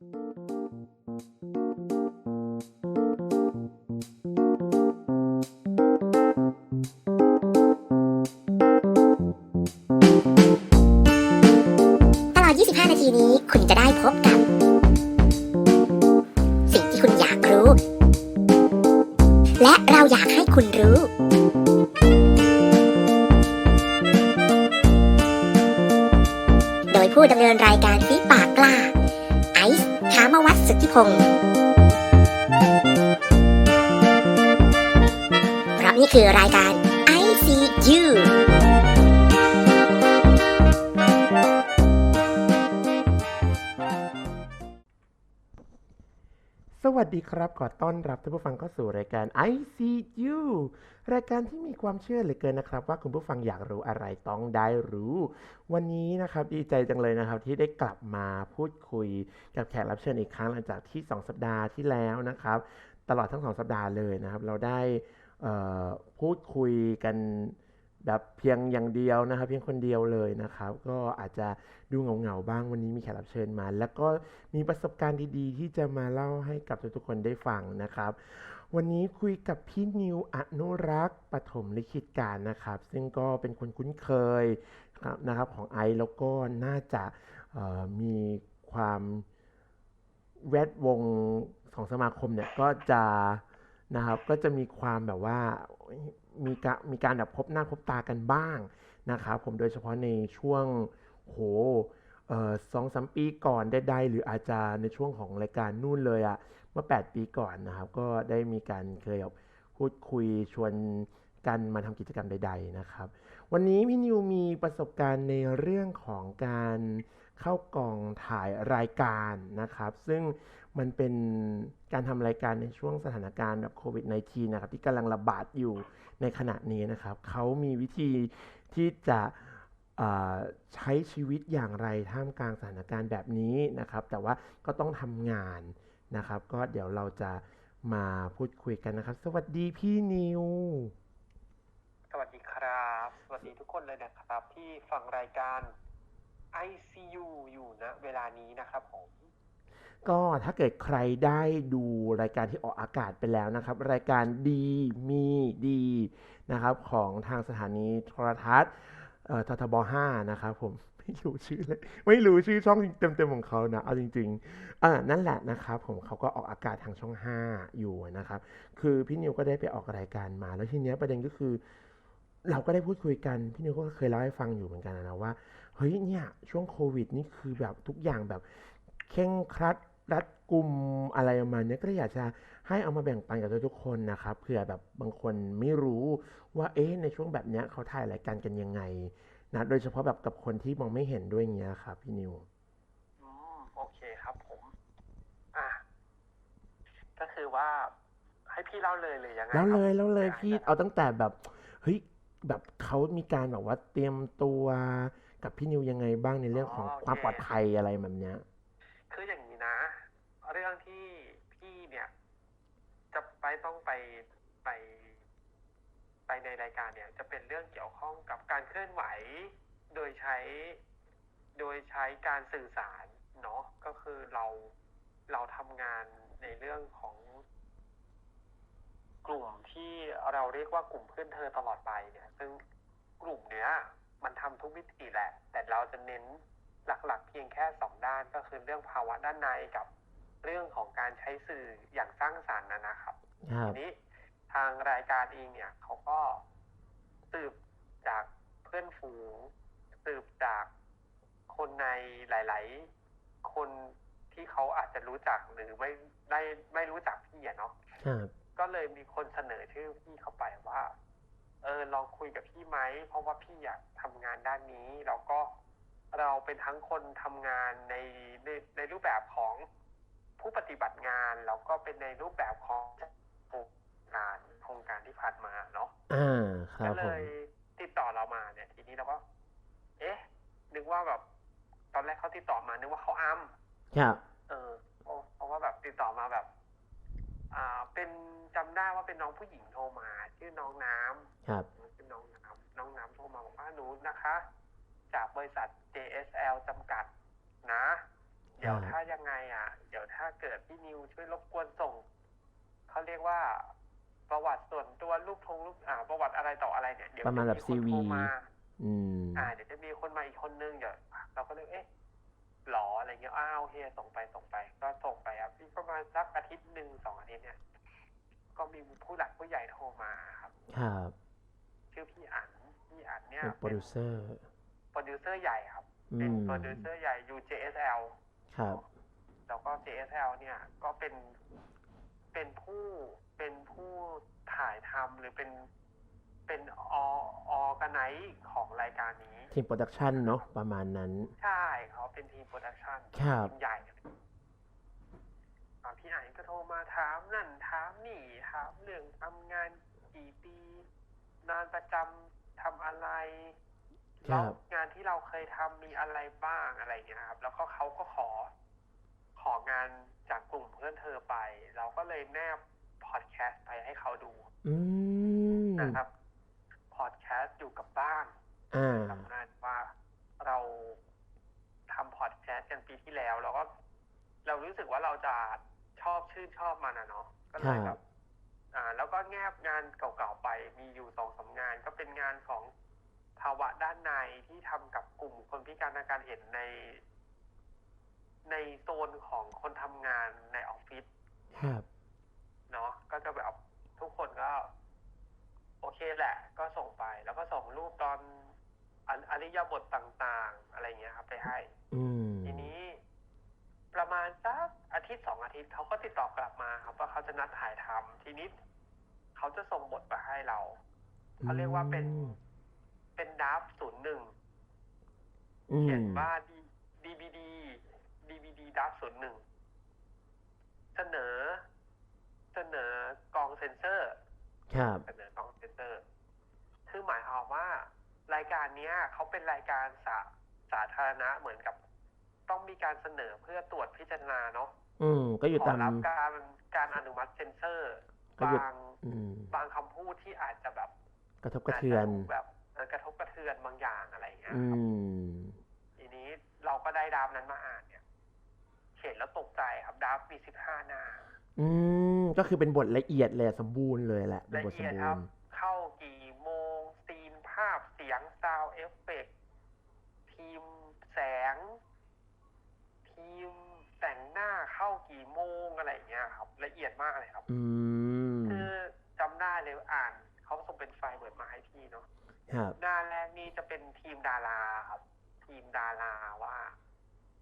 ต สวัสดีครับ ขอต้อนรับท่านผู้ฟังเข้าสู่รายการ ICU รายการที่มีความเชื่อเหลือเกินนะครับ ว่าคุณผู้ฟังอยากรู้อะไรต้องได้รู้ วันนี้นะครับดีใจจังเลยนะครับ ที่ได้กลับมาพูดคุยกับแขกรับเชิญอีกครั้งหลังจากที่ 2 สัปดาห์ที่แล้วนะครับ ตลอดทั้ง 2 สัปดาห์เลยนะครับ เราได้พูดคุยกัน แบบเพียงอย่างเดียวนะครับ เพียงคนเดียวเลยนะครับ ก็อาจจะดูเหงาๆบ้างวันนี้มีแขกรับเชิญมา แล้วก็มีประสบการณ์ดีๆ ที่จะมาเล่าให้กับทุกๆคนได้ฟังนะครับ วันนี้คุยกับพี่นิวอนุรักษ์ปฐมลิขิตการนะครับ ซึ่งก็เป็นคนคุ้นเคยครับนะครับของไอซ์แล้วก็น่าจะมีความแวดวงของสมาคมเนี่ยก็จะนะครับก็จะมีความแบบว่ามีการมีการแบบพบหน้าพบตากันบ้างนะครับผมโดยเฉพาะในช่วงโหเออสองสามปีก่อนได้ๆหรืออาจจะในช่วงของรายการนู่นเลยอะเมื่อ 8 ปีก่อนนะครับ ก็ได้มีการเคยแบบพูดคุยชวนกันมาทำกิจกรรมใด ๆนะครับ วันนี้พี่นิวมีประสบการณ์ในเรื่องของการเข้ากองถ่ายรายการนะครับ ซึ่งมันเป็นการทำรายการในช่วงสถานการณ์แบบโควิด -19 นะครับที่กำลังระบาดอยู่ ในขณะนี้นะครับเขามีวิธีที่จะใช้ชีวิตอย่างไรท่ามกลางสถานการณ์แบบนี้นะครับ แต่ว่าก็ต้องทำงานนะครับ ก็เดี๋ยวเราจะมาพูดคุยกันนะครับ สวัสดีพี่นิว สวัสดีครับ สวัสดีทุกคนเลยนะครับ ที่ฟังรายการ ICU อยู่นะเวลานี้นะครับผม ก็ถ้าเกิดใครได้ดูรายการที่ออกอากาศไปแล้วนะครับ รายการดีมีดีนะครับของทางสถานีโทรทัศน์เอ่อททบ5นะครับผมไม่รู้ชื่อเลยไม่รู้ชื่อช่องเต็มๆของเขานะเอาจริงๆอ่านั่นแหละนะครับผมเขาก็ออกอากาศทางช่อง 5 อยู่นะครับ คือพี่นิวก็ได้ไปออกรายการมา แล้วทีเนี้ยประเด็นก็คือ เราก็ได้พูดคุยกันพี่นิวก็เคยเล่าให้ฟังอยู่เหมือนกันนะว่าเฮ้ยเนี่ยช่วงโควิดนี่คือแบบทุกอย่างแบบเคร่งครัด รัดกุมอะไรประมาณเนี้ยก็เลยอยากจะให้เอามาแบ่งปันกับทุกๆคนนะครับเผื่อแบบบางคนไม่รู้ว่าเอ๊ะในช่วงแบบเนี้ยเขาถ่ายรายการกันยังไงนะโดยเฉพาะแบบกับคนที่มองไม่เห็นด้วยอย่างเงี้ยครับพี่นิวอืมโอเคครับผมอะก็คือว่าให้พี่เล่าเลยเลยยังไงแล้วครับเลยแล้วเลยได้พี่ได้เอาตั้งแต่แบบเฮ้ยแบบเขามีการแบบว่าเตรียมตัวกับพี่นิวยังไงบ้างในเรื่องของความปลอดภัยอะไรแบบเนี้ยคืออย่างนี้นะ เรื่องที่พี่เนี่ย จะไปต้องไปไปไปในรายการเนี่ย จะเป็นเรื่องเกี่ยวข้องกับการเคลื่อนไหว โดยใช้ โดยใช้การสื่อสารเนาะก็คือเราเราทำงานในเรื่องของ กลุ่มที่เราเรียกว่ากลุ่มเพื่อนเธอตลอดไปเนี่ย ซึ่งกลุ่มเนี้ย มันทำทุกมิติแหละ แต่เราจะเน้นหลักๆเพียงแค่สองด้านก็คือเรื่องภาวะด้านในกับ เรื่องของการใช้สื่ออย่างสร้างสรรค์นะนะครับครับทีนี้ทางรายการเองเนี่ยเขาก็สืบจากเพื่อนฝูง สืบจากคนในหลาย ๆ คนที่เขาอาจจะรู้จักหรือไม่ได้ไม่รู้จักพี่อะเนาะครับก็เลยมีคนเสนอชื่อพี่เข้าไปว่า เออลองคุยกับพี่ไหมเพราะว่าพี่อยากทำงานด้านนี้แล้วก็เราเป็นทั้งคนทำงานในในในรูปแบบของ ผู้ปฏิบัติงานแล้วก็เป็นในรูปแบบของโครงการโครงการที่ผ่านมาเนาะอ่าครัก็บเลผมยติดต่อเรามาเนี่ย ทีนี้เราก็ เอ๊ะ นึกว่าแบบ ตอนแรกเขาติดต่อมา นึกว่าเขาอ้ำครับ เออเพราะเพราะว่าแบบติดต่อมาแบบ อ่า เป็นจำได้ว่าเป็นน้องผู้หญิงโทรมาชื่อน้องน้ำครับเป็นน้องน้ำน้องน้ำโทรมาบอกว่าหนูนะคะ จากบริษัท JSL จำกัดนะ เดี๋ยวอ่าถ้ายังไงอะ เดี๋ยวถ้าเกิดพี่นิวช่วยรบกวนส่งเขาเรียกว่า ประวัติส่วนตัวลูกทงลูกอ่า ประวัติอะไรต่ออะไรเนี่ยเดี๋ยวประมาณแบบจคนโท CV มาอืมอ่าเดี๋ยวจะมีคนมาอีกคนนึงเดี๋ยวเราก็เลยเอ๊ะหรออะไรเงี้ยอ้าวโอเคส่งไปส่งไป ก็ส่งไปครับอีกประมาณสักอาทิตย์หนึ่งสองอาทิตย์เนี่ย ก็มีผู้หลักผู้ใหญ่โทรมาครับครับชื่อพี่อั๋นพี่อั๋นเนี่ยเป็นโปรดิวเซอร์โปรดิวเซอร์ใหญ่ครับอืเป็นมโปรดิวเซอร์ใหญ่ UJSL ครับ แล้วก็ JSL เนี่ยก็เป็นเป็นผู้เป็นผู้ถ่ายทำหรือเป็นเป็นอออแกไนของรายการนี้ ทีมโปรดักชันเนาะประมาณนั้น ใช่เขาเป็นทีมโปรดักชันครับทีมใหญ่อ่าพี่ไอ้ก็โทรมาถามนั่นถามนี่ถามเรื่องทำงานกี่ปีงานประจำทำอะไรค แล้รัวบงานที่เราเคยทำมีอะไรบ้างอะไรอย่างเงี้ยครับ แล้วก็เขาก็ขอ ของานจากกลุ่มเพื่อนเธอไป เราก็เลยแนบพอดแคสต์ไปให้เขาดูอืมนะครับพอดแคสต์อยู่กับบ้านอ่าทำงานว่าเราทำพอดแคสต์กันปีที่แล้ว แล้วก็เรารู้สึกว่าเราจะชอบชื่นชอบมันอะเนาะก็เลยคแบรับบอ่า แล้วก็แงบงานเก่าๆไปมีอยู่สองสามงาน ก็เป็นงานของ ภาวะด้านในที่ทำกับกลุ่มคนพิการทางการเห็นใน ในโซนของคนทำงานในออฟฟิศครับเนาะก็จะแบบทุกคนก็ โอเคแหละ ก็ส่งไป แล้วก็ส่งรูปตอนออริยบทต่าง ๆ อะไรเงี้ยครับ ไปให้อืมทีนี้ ประมาณสักอาทิตย์สองอาทิตย์เขาก็ติดต่อกลับมาครับว่าเขาจะนัดถ่ายทำทีนี้เขาจะส่งบทมาให้เราเขาเรียกว่าเป็น เป็นดับศูนย์หนึ่งอืมเขียนว่า DVD DVD ดับศูนย์หนึ่งเสนอ เสนอกองเซนเซอร์ครับเสนอกองเซนเซอร์ คือหมายความว่า รายการเนี้ยเขาเป็นรายการสาสาธารณะเหมือนกับ ต้องมีการเสนอเพื่อตรวจพิจารณาเนาะอืม ก็อยู่ขอตามรับการการอนุมัติเซนเซอร์ก็อยู่บางอืมบางคำพูดที่อาจจะแบบ กระทบกระเทือนาจจะดูแบบเอ่อ กระทบกระเทือนบางอย่างอะไรอย่างเงี้ยอืครับมทีนี้เราก็ได้ดราฟนั้นมาอ่านเนี่ยเห็นแล้วตกใจครับดราฟมีสิบห้าหน้า อืมก็คือเป็นบทละเอียดเลยสมบูรณ์เลยแหละเป็นละบทสเอีมยดบูครับรณ์เข้ากี่โมงซีนภาพเสียงซาวเอฟเฟกทีมแสง ทีมแต่งหน้าเข้ากี่โมงอะไรอย่างเงี้ยครับ ละเอียดมากเลยครับ อืมคือจำได้เลยอ่านเขาส่งเป็นไฟล์เบิร์ดมาให้พี่เนาะ ครับหน้าแรกนี่จะเป็นทีมดาราครับ ทีมดาราว่า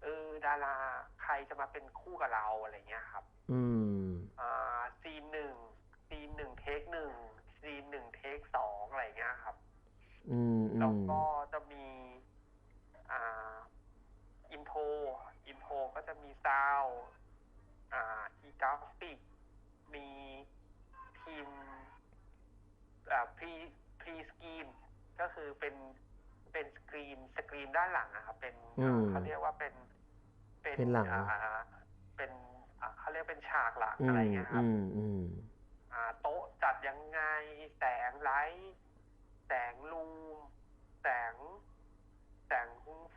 เออดาราใครจะมาเป็นคู่กับเราอะไรเงี้ยครับ อืมอ่าซีนหนึ่งซีนหนึ่งเทคหนึ่งซีนหนึ่งเทคสองอะไรเงี้ยครับ อืมอืแล้วมก็จะมี อ่า อินโทรอินโทรก็จะมีซาวด์อ่าอีกราฟิก มีทีมอ่าพรีพรีสกรีน ก็คือเป็นเป็นสกรีนสกรีนด้านหลังนะครับเป็นอืมเขาเรียกว่าเป็นเป็นหลัง อ่าเป็นอ่าเขาเรียกเป็นฉากหลังอือะไรมเงี้ยครับ อืมอืม อ่าโต๊ะจัดยังไง แสงไลท์แสงลูมแสง แสง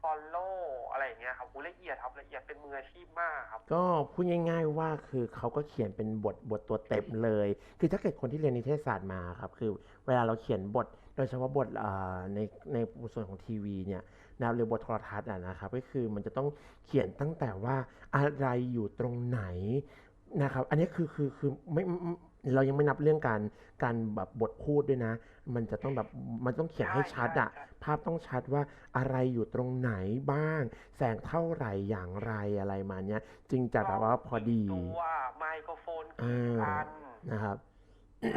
ฟอลโล่อะไรอย่างเงี้ยครับหูละเอียดครับละเอียดเป็นมืออาชีพมากครับ ก็พูดง่ายๆว่าคือเขาก็เขียนเป็นบทบทตัวเต็มเลย คือถ้าเกิดคนที่เรียนนิเทศศาสตร์มาครับ คือเวลาเราเขียนบท โดยเฉพาะบทอ่าในในส่วนของทีวีเนี่ยนะครับหรือบทโทรทัศน์อะนะครับก็คือมันจะต้องเขียนตั้งแต่ว่าอะไรอยู่ตรงไหนนะครับอันนี้คือคือคือไม่ไม่เรายังไม่นับเรื่องการการแบบบทพูดด้วยนะ มันจะต้องแบบมันต้องเขียนให้ชัดอะใช่ใช่ภาพต้องชัดว่าอะไรอยู่ตรงไหนบ้าง แสงเท่าไหร่อย่างไรอะไรมาเนี้ยจึงจะแบบว่าพอดีตัวไมโครโฟนเอกี่ออันนะครับ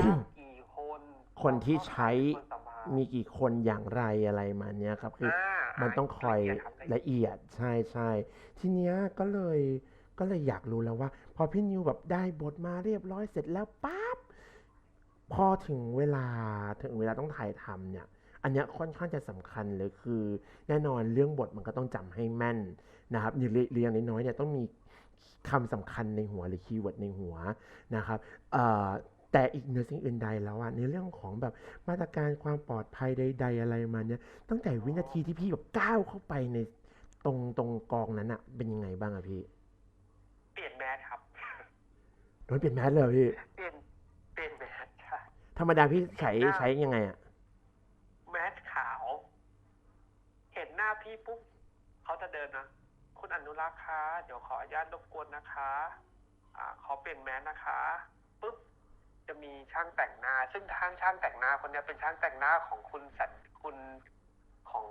รับกี่คนคนที่ใช้คนสั มภาษณ์มีกี่คนอย่างไรอะไรมาเนี้ยครับคือออ่ามันต้องคอยละเอียดครับละเอียดละเอียดใช่ใช่ทีเนี้ยก็เลยก็เลยอยากรู้แล้วว่า พอพี่นิวแบบได้บทมาเรียบร้อยเสร็จแล้วปั๊บพอถึงเวลาถึงเวลาต้องถ่ายทำเนี่ย อันเนี้ยค่อนข้างจะสำคัญเลยคือ แน่นอนเรื่องบทมันก็ต้องจำให้แม่นนะครับอย่างเรียเรียงน้อยๆเนี่ยต้องมีคำสำคัญในหัวหรือคีย์เวิร์ดในหัวนะครับเอ่อ แต่อีกเหนือสิ่งอื่นใดแล้วอะในเรื่องของแบบมาตรการความปลอดภัยใด ๆ อะไรมาเนี่ยตั้งแต่วินาทีที่พี่แบบก้าวเข้าไปในตรงตรงกองนั้นอะเป็นยังไงบ้างอะพี่เปลี่ยนแมสครับโดนเปลี่ยนแมสเลยเหรอพี่เปลี่ยนเปลี่ยนแมสใช่ธรรมดาพี่ใช้เห็นหน้าใช้ยังไงอะแมสขาว เห็นหน้าพี่ปุ๊บเขาจะเดินนะคุณอนุรักษ์คะเดี๋ยวขออนุญาตรบกวนนะคะ อ่าขอเปลี่ยนแมสนะคะปุ๊บ จะมีช่างแต่งหน้า ซึ่งทางช่างแต่งหน้าคนเนี้ยเป็นช่างแต่งหน้าของคุณสันคุณของ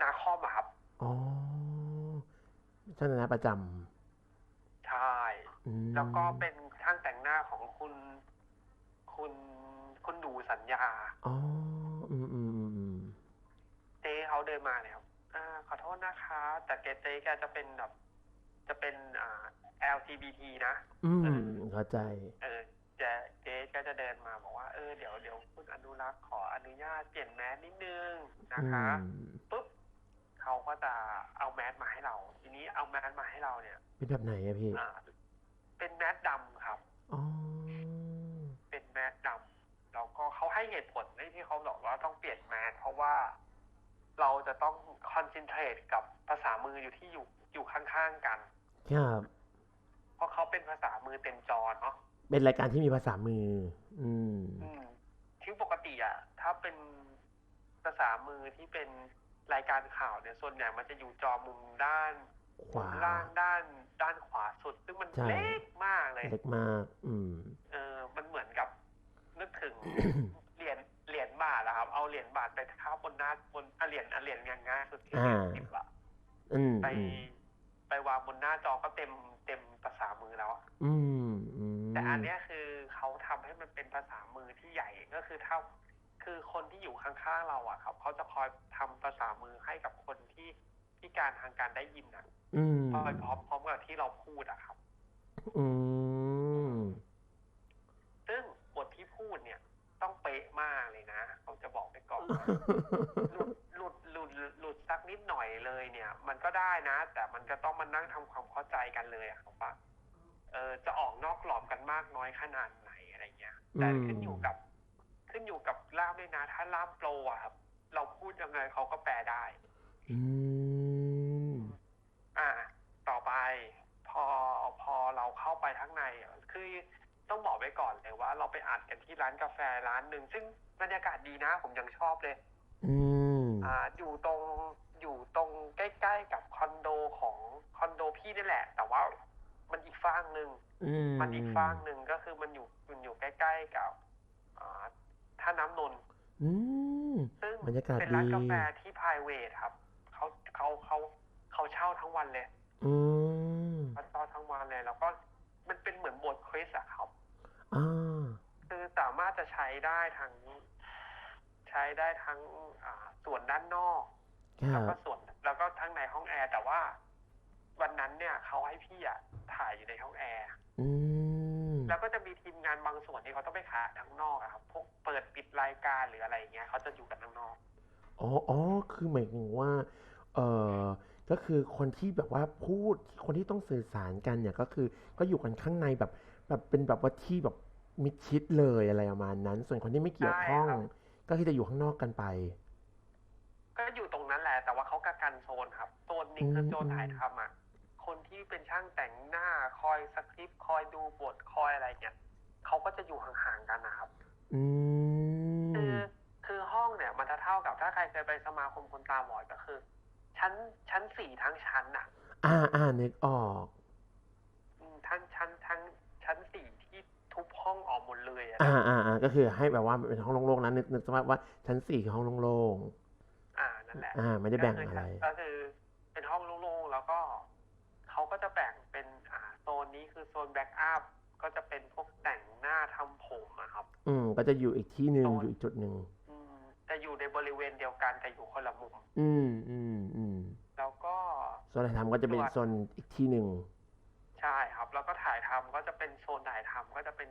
นาคอมอะครับอ๋อช่างแต่งหน้าประจใช่ำอืมแล้วก็เป็นช่างแต่งหน้าของคุณคุณคุณดูสัญญาอ๋ออืมอืมอืมอืมเจ๊เขาเดินมาแล้วอ่าขอโทษนะคะ แต่เกเจ๊แกจะเป็นแบบ จะเป็นอ่า LGBT นะ อืมเออเข้าใจ เออเจ๊เจ๊ก็จะเดินมาบอกว่าเออเดี๋ยวเดี๋ยวคุณอนุรักษ์ขออนุญาตเปลี่ยนแมสนิดนึงนะคะอืมปุ๊บเขาก็จะเอาแมสมาให้เรา ทีนี้เอาแมสมาให้เราเนี่ย เป็นแบบไหนอะพี่อ่าเป็นแมสดำครับอ๋อเป็นแมสดำแล้วก็เขาให้เหตุผลที่เขาบอกว่าต้องเปลี่ยนแมสเพราะว่าเราจะต้องคอนเซนเทรตกับภาษามืออยู่ที่อยู่อยู่ข้างๆกัน ครับ เพราะเขาเป็นภาษามือเต็มจอเนาะ เป็นรายการที่มีภาษามือ อืมอืมที่ปกติอะถ้าเป็นภาษามือที่เป็นรายการข่าวเนี่ย ส่วนใหญ่มันจะอยู่จอมุมด้านขวามุมล่างด้านด้านขวาสุด ซึ่งมันใช่เล็กมากเลย เล็กมาก อืม เออ มันเหมือนกับ นึกถึงเหรียญเหรียญบาทอะครับ เอาเหรียญบาทไปท้าบนหน้าบนอะเหรียญอะเหรียญง่ายๆสุดที่เหรียญอ่าสิบอะอืมไปอืมไปวางบนหน้าจอก็เต็มเต็มภา ษามือแล้วอะอืมอืมแต่อันเนี้ยคือเขาทำให้มันเป็นภาษามือที่ใหญ่ก็คือเท่าคือคนที่อยู่ข้างๆเราอะครับเขาจะคอยทำภาษามือให้กับคนที่พิการทางการได้ยินอะอืมคอยพร้อมพร้อมกับที่เราพูดอะครับ อืมซึ่งบทที่พูดเนี่ย ต้องเป๊ะมากเลยนะผมจะบอกไปก่อนว่าหลุดหลุดหลุดหลุดสักนิดหน่อยเลยเนี่ย มันก็ได้นะ แต่มันจะต้องมานั่งทำความเข้าใจกันเลยอะครับว่า เออจะออกนอกกรอบกันมากน้อยขนาดไหนอะไรเงี้ย แต่อืมขึ้นอยู่กับ ขึ้นอยู่กับล่ามด้วยนะ ถ้าล่ามโปรอะครับ เราพูดยังไงเขาก็แปลได้ อืมอ่า ต่อไปพอพอเราเข้าไปข้างในอะคือต้องบอกไว้ก่อนเลยว่า เราไปอัดกันที่ร้านกาแฟร้านหนึ่งซึ่งบรรยากาศดีนะผมยังชอบเลย อืมอ่า อยู่ตรงอยู่ตรงใกล้ๆกับคอนโดของคอนโดพี่นี่แหละ แต่ว่า มันอีกฝั่งหนึ่งอืมมันอีกฝั่งหนึ่งก็คือมันอยู่มันอยู่ใกล้ๆกับอ่าท่าน้ำนนท์อืมซึ่งบรรยากาศเป็นร้านดีกาแฟที่ p r i v a t ครับเขาเขาเขาเขาเช่าทั้งวันเลยอืมเขาเช่าทั้งวันเลย แล้วก็มันเป็นเหมือนบทคริสอะครับอ่าคือสามารถจะใช้ได้ทั้งใช้ได้ทั้งอ่าส่วนด้านนอกคแล้รัวก็บส่วนแล้วก็ทั้งในห้องแอร์แต่ว่า วันนั้นเนี่ยเขาให้พี่อะถ่ายอยู่ในห้องแอร์อืมแล้วก็จะมีทีมงานบางส่วนที่เขาต้องไปถ่ายข้างนอกอะครับพวกเปิดปิดรายการหรืออะไรอย่างเงี้ยเขาจะอยู่กันข้างนอกอ๋ออ๋อคือหมายถึงว่า เออก็คือคนที่แบบว่าพูดคนที่ต้องสื่อสารกันเนี่ยก็คือก็อยู่กันข้างในแบบ แบบเป็นแบบว่าที่แบบมิดชิดเลยอะไรประมาณนั้น ส่วนคนที่ไม่เกี่ยวข้องใช่ครับก็คือจะอยู่ข้างนอกกันไป ก็อยู่ตรงนั้นแหละ แต่ว่าเขากักกันโซนครับ โซนหนึงคือมโซนถ่ายทำอะคน ที่เป็นช่างแต่งหน้าคอยสคริปต์คอยดูบทคอยอะไรเนี่ยเขาก็จะอยู่ห่างๆกันนะครับอืมคือคือห้องเนี่ยมันจะเท่ากับถ้าใครเคยไปสมาคมคนตาบอดก็คือ ชั้นชั้นสี่ทั้งชั้นอะ อ่าอ่านึกออกอืมทั้งชั้นทั้งชั้นสี่ที่ทุบห้องออกหมดเลยอะอ่าอ่าอ่าก็คือให้แบบว่าเป็นห้องโล่งๆนั้นนึกนึกสภาพว่าชั้นสี่คือห้องโล่งอ่านั่นแหละๆอ่าไม่ได้แบ่งอะไรก็คือเป็นห้องโล่งๆแล้วก็ เขาก็จะแบ่งเป็นอ่าโซนนี้คือโซนแบ็กอัพก็จะเป็นพวกแต่งหน้าทำผมอะครับ อืม ก็จะอยู่อีกที่หนึ่งโซนอยู่อีกจุดหนึ่งอืมจะอยู่ในบริเวณเดียวกันแต่อยู่คนละมุม อืมอืมอืมแล้วก็โซนถ่ายทำก็จะเป็นส่วนโซนอีกที่หนึ่งใช่ครับ แล้วก็ถ่ายทำก็จะเป็นโซนถ่ายทำก็จะเป็น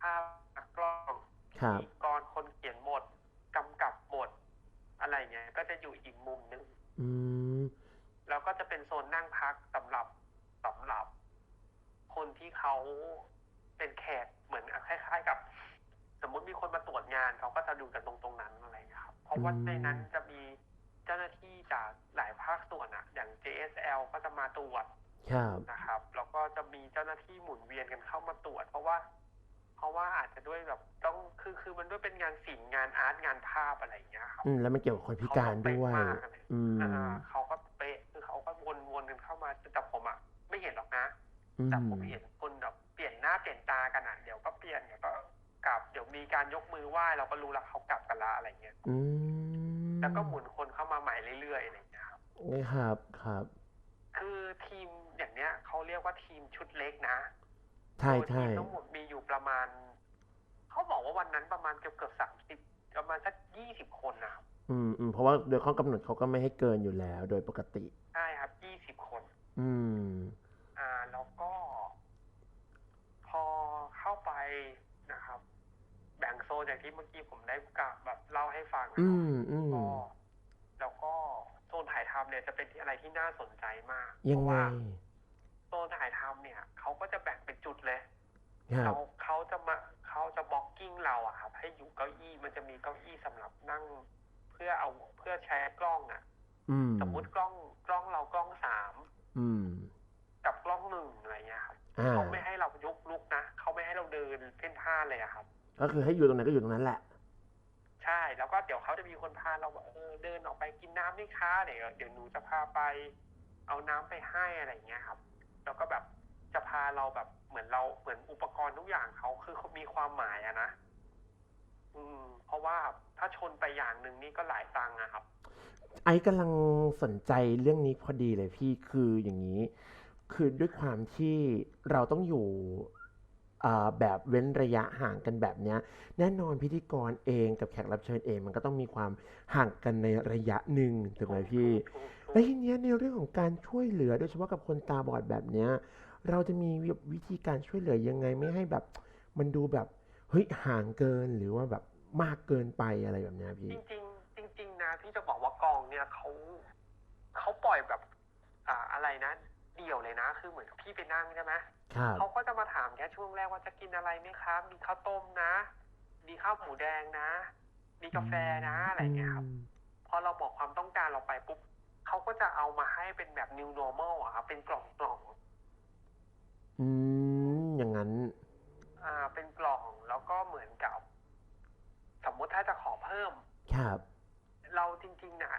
ภาพกล้องครับพิธีกรคนเขียนบทกำกับบทอะไรเงี้ย ก็จะอยู่อีกมุมหนึ่งอืม แล้วก็จะเป็นโซนนั่งพักสำหรับสำหรับ คนที่เขาเป็นแขกเหมือนคล้ายๆกับ สมมุติมีคนมาตรวจงานเขาก็จะดูกันตรงตรงนั้นอะไรเงี้ยครับ เพราะว่าอืมในนั้นจะมีเจ้าหน้าที่จากหลายภาคส่วนอะอย่าง JSL ก็จะมาตรวจครับนะครับ แล้วก็มีเจ้าหน้าที่หมุนเวียนกันเข้ามาตรวจ เพราะว่า เพราะว่าอาจจะด้วยแบบต้องคือคือมันด้วยเป็นงานศิลป์งานอาร์ตงานภาพอะไรอย่างเงี้ยครับอืมแล้วมันเกี่ยวกับคนพิการด้วยเขาก็เป๊ะมากเลยอืมอ่าเขาก็ มาแต่ผมอะไม่เห็นหรอกนะอืแต่มผมเห็นคนแบบเปลี่ยนหน้าเปลี่ยนตากันอะเดี๋ยวก็เปลี่ยนเดี๋ยวก็กลับเดี๋ยวมีการยกมือไหว้เราก็รู้แล้วเขากลับกันละอะไรเงี้ยอืมแล้วก็หมุนคนเข้ามาใหม่เรื่อยๆอะไรเงี้ยครับนี่ครับครับ คือทีมอย่างเนี้ยเขาเรียกว่าทีมชุดเล็กนะใช่โดยใช่ทีมทั้งหมดมีอยู่ประมาณเขาบอกว่าวันนั้นประมาณเกือบเกือบสามสิบประมาณสักยี่สิบคนนะครับอืมอืมเพราะว่าโดยข้อกำหนดเขาก็ไม่ให้เกินอยู่แล้ว โดยปกติใช่ครับยี่สิบคน อืม อ่าแล้วก็ พอเข้าไปนะครับ แบ่งโซนอย่างที่เมื่อกี้ผมได้กะแบบเล่าให้ฟังนะอืเนาะมอืมก็แล้วก็โซนถ่ายทำเนี่ยจะเป็นที่อะไรที่น่าสนใจมากยังเพราะไงว่าโซนถ่ายทำเนี่ยเขาก็จะแบ่งเป็นจุดเลย ครับเขาเขาจะมาเขาจะบล็อกกิ้งเราอะครับให้อยู่เก้าอี้มันจะมีเก้าอี้สำหรับนั่ง เพื่อเอาเพื่อใช้กล้องอะอืมสมมุติกล้องกล้องเรากล้องสาม อืม กับกล้องหนึ่งอะไรเงี้ยครับอ่า เขาไม่ให้เรายกลุกนะเขาไม่ให้เราเดินเส้นท่าเลยอะครับ ก็คือให้อยู่ตรงไหนก็อยู่ตรงนั้นแหละ ใช่แล้วก็เดี๋ยวเขาจะมีคนพาเราแบบเออเดินออกไปกินน้ำนี่คะเดี๋ยวเดี๋ยวหนูจะพาไป เอาน้ำไปให้อะไรอย่างเงี้ยครับ แล้วก็แบบจะพาเราแบบเหมือนเราเหมือนอุปกรณ์ทุกอย่างเขาคือเขามีความหมายอะนะอืม เพราะว่าถ้าชนไปอย่างหนึ่งนี่ก็หลายตังค์อะครับ ไอ้กำลังสนใจเรื่องนี้พอดีเลยพี่คืออย่างนี้ คือด้วยความที่เราต้องอยู่แบบเว้นระยะห่างกันแบบเนี้ยแน่นอนพิธีกรเองกับแขกรับเชิญเอง มันก็ต้องมีความห่างกันในระยะหนึ่งถูกไหมพี่แล้วทีเนี้ยในเรื่องของการช่วยเหลือ โดยเฉพาะกับคนตาบอดแบบเนี้ยเราจะมีวิธีการช่วยเหลือยังไงไม่ให้แบบ มันดูแบบเฮ้ยห่างเกินหรือว่าแบบมากเกินไปอะไรแบบนี้พี่จริง ๆจริงๆนะที่จะบอกว่ากองเนี่ยเขาเขาปล่อยแบบ อ่าอะไรนะเดี่ยวเลยนะ คือเหมือนกับพี่ไปนั่งใช่ไหมครับเขาก็จะมาถามแค่ช่วงแรกว่าจะกินอะไรไหมครับ มีข้าวต้มนะ มีข้าวหมูแดงนะ มีกาแฟนะอะไรอย่างเงี้ยครับ พอเราบอกความต้องการเราไปปุ๊บเขาก็จะเอามาให้เป็นแบบ new normal อะครับเป็นกล่องกล่องอืมอย่างนั้นๆอ่า เป็นกล่องแล้วก็เหมือนกับ สมมุติถ้าจะขอเพิ่ม ครับ เราจริงๆน่ะ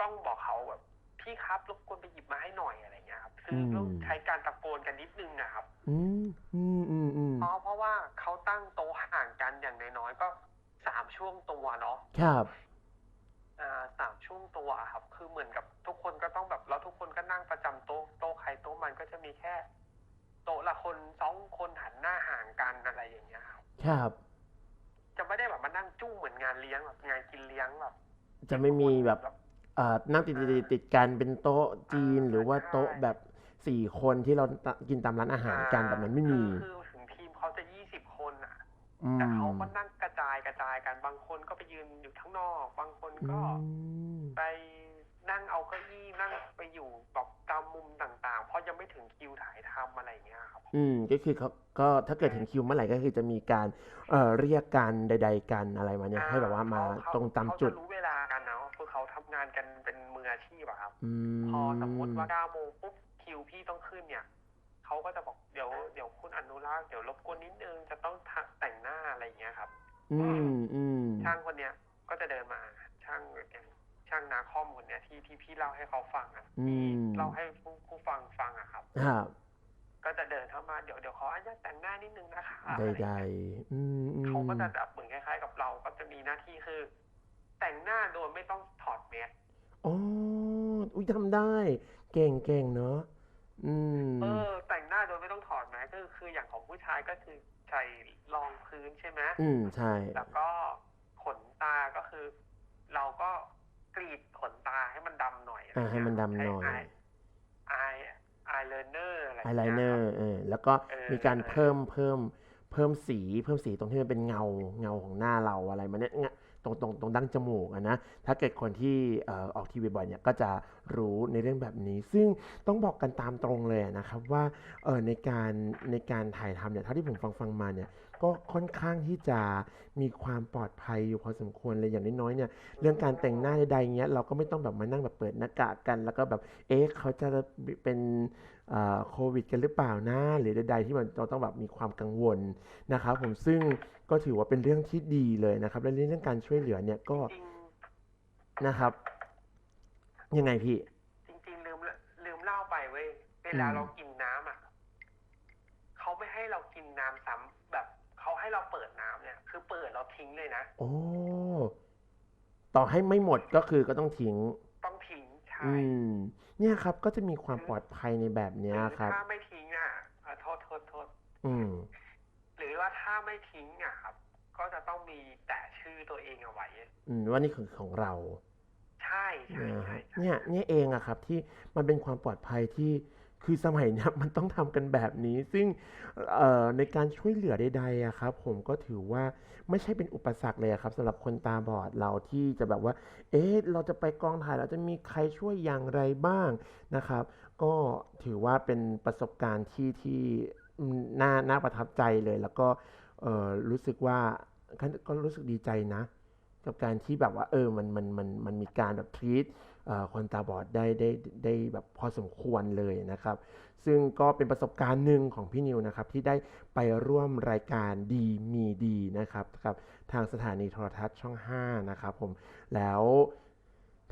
ต้องบอกเขาแบบพี่ครับรบกวนไปหยิบมาให้หน่อยอะไรเงี้ยครับซึ่งอืมต้องใช้การตะโกนกันนิดนึงนะครับอืมอืมอืมอืมเพราะเพราะว่าเขาตั้งโต๊ะห่างกันอย่างน้อยๆก็สามช่วงตัวเนาะครับอ่าสามช่วงตัวครับ คือเหมือนกับทุกคนก็ต้องแบบแล้วทุกคนก็นั่งประจำโต๊ะโต๊ะใครโต๊ะมันก็จะมีแค่ โต๊ะละคนสองคนหันหน้าห่างกันอะไรอย่างเงี้ยครับ ครับ จะไม่ได้แบบมานั่งจุ้งเหมือนงานเลี้ยงแบบงานกินเลี้ยงแบบจะไม่มีแบบเอ่อนั่งติดติดติดกันเป็นโต๊ะจีนอ่าหรือว่าใช่โต๊ะแบบสี่คนที่เรากินตามร้านอาหารกันแบบนั้นไม่มีคือคือถึงทีมเขาจะยี่สิบคนอะอืมแต่เขาก็นั่งกระจายกระจายกันบางคนก็ไปยืนอยู่ข้างนอก บางคนก็อืมไป นั่งเอาเก้าอี้นั่งไปอยู่แบบตามมุมต่างๆ เพราะยังไม่ถึงคิวถ่ายทำอะไรอย่างเงี้ยครับ อืมก็คือเขาก็ถ้าเกิดถึงคิวเมื่อไหร่ก็คือจะมีการเอ่อเรียกกันใด ๆ กันอะไรมาเนี่ยให้แบบว่ามาเขเขตรงตามจุด เขาจะรู้เวลากันนะคือเขาทำงานกันเป็นมืออาชีพอะครับ อืม พอสมมติว่าเก้าโมงปุ๊บคิวพี่ต้องขึ้นเนี่ยเขาก็จะบอกเดี๋ยวเดี๋ยวคุณอนุรักษ์เดี๋ยวรบกวนนิดนึงจะต้องทะแต่งหน้าอะไรอย่างเงี้ยครับ อืมอืมช่างคนเนี้ยก็จะเดินมาช่างอย่าง ช่างนาคอมคนเนี้ยที่ที่พี่เล่าให้เขาฟังอะอืที่มเล่าให้ผู้ผู้ฟังฟังอะครับ ครับ ก็จะเดินเข้ามาเดี๋ยวเดี๋ยวขออนุญาตแต่งหน้านิดนึงนะคะใอะไรอย่างดเงี้ยๆอืมอืมเขาก็จะแบบเหมือนคล้ายๆกับเราก็จะมีหน้าที่คือ แต่งหน้าโดยไม่ต้องถอดแมสอ๋ออุ้ยทำได้ เก่งเก่งเนอะอืมเออ แต่งหน้าโดยไม่ต้องถอดแมสก็คือคืออย่างของผู้ชายก็คือใส่รองพื้นใช่ไหมอืมใช่ แล้วก็ขนตาก็คือ เราก็ก รีดขนตาให้มันดำหน่อยอะไรอ่าเงี้ยให้มันดำหน่อยใช้ไอไอเลเนอร์อะไรไอไลเนอร์เออแล้วก็เออมีการเออเพิ่มเพิ่มเพิ่มสีเพิ่มสีตรงที่มันเป็นเงาเงาของหน้าเราอะไรมาเนี่ยเนี่ยตรงตรงตรงดั้งจมูกอะนะถ้าเกิดคนที่เอ่อออกทีวีบ่อยเนี่ยก็จะรู้ในเรื่องแบบนี้ ซึ่งต้องบอกกันตามตรงเลยอะนะครับว่าเออในการในการถ่ายทำเนี่ยเท่าที่ผมฟังฟังมาเนี่ย ก็ค่อนข้างที่จะมีความปลอดภัยอยู่พอสมควรเลยอย่างน้อยๆเนี่ยเรื่องการแต่งหน้าใดๆเงี้ยเราก็ไม่ต้องแบบมานั่งแบบเปิดหน้ากากกัน แล้วก็แบบเอ๊ะเขาจะเป็นเอ่อโควิดกันหรือเปล่านะหรือใดๆที่มันเราต้องแบบมีความกังวลนะครับผมซึ่งก็ถือว่าเป็นเรื่องที่ดีเลยนะครับและเรื่องการช่วยเหลือเนี่ยก็จริงนะครับ ยังไงพี่ จริงๆลืมลืมเล่าไปเว้ยเวลาอืมเรากินน้ำอะเขาไม่ให้เรากินน้ำซ้ำแบบ เขาให้เราเปิดน้ำเนี่ย คือเปิดเราทิ้งเลยนะโอ้ต่อให้ไม่หมดก็คือก็ต้องทิ้ง ต้องทิ้งใช่อืมเนี่ยครับ ก็จะมีความปลอดภัยในแบบเนี้ยหรือครับถ้าไม่ทิ้งอะเอ่อโทษโทษโทษอืมหรือว่าถ้าไม่ทิ้งอะครับ ก็จะต้องมีแตะชื่อตัวเองเอาไว้อืมว่านี่คือของเรา ใช่ใช่นะใช่ฮะใช่เนี่ยเนี่ยเองอะครับ ที่มันเป็นความปลอดภัยที่ คือสมัยนี้มันต้องทำกันแบบนี้ ซึ่งในการช่วยเหลือใดๆอะครับผมก็ถือว่าไม่ใช่เป็นอุปสรรคเลยครับสำหรับคนตาบอดเราที่จะแบบว่า เอ๊ะเราจะไปกองถ่ายเราจะมีใครช่วยอย่างไรบ้างนะครับ ก็ถือว่าเป็นประสบการณ์ที่ที่น่าน่าประทับใจเลย แล้วก็รู้สึกว่าก็ก็รู้สึกดีใจนะ กับการที่แบบว่าเออมันมันมันมันมีการแบบทรีต คนตาบอดได้ได้ได้แบบพอสมควรเลยนะครับ ซึ่งก็เป็นประสบการณ์หนึ่งของพี่นิวนะครับที่ได้ไปร่วมรายการดีมีดีนะครับกับทางสถานีโทรทัศน์ช่อง 5 นะครับผมแล้ว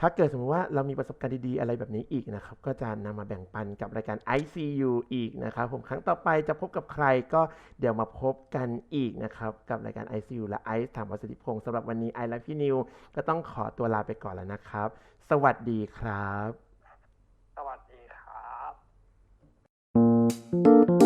ถ้าเกิดสมมติว่าเรามีประสบการณ์ดีๆ อะไรแบบนี้อีกนะครับ ก็จะนำมาแบ่งปันกับรายการ ICU อีกนะครับ ผมครั้งต่อไปจะพบกับใครก็เดี๋ยวมาพบกันอีกนะครับ กับรายการ ICU และไอซ์ถามวัสดิพงศ์สำหรับวันนี้ไอและพี่นิว ก็ต้องขอตัวลาไปก่อนแล้วนะครับ สวัสดีครับ สวัสดีครับ「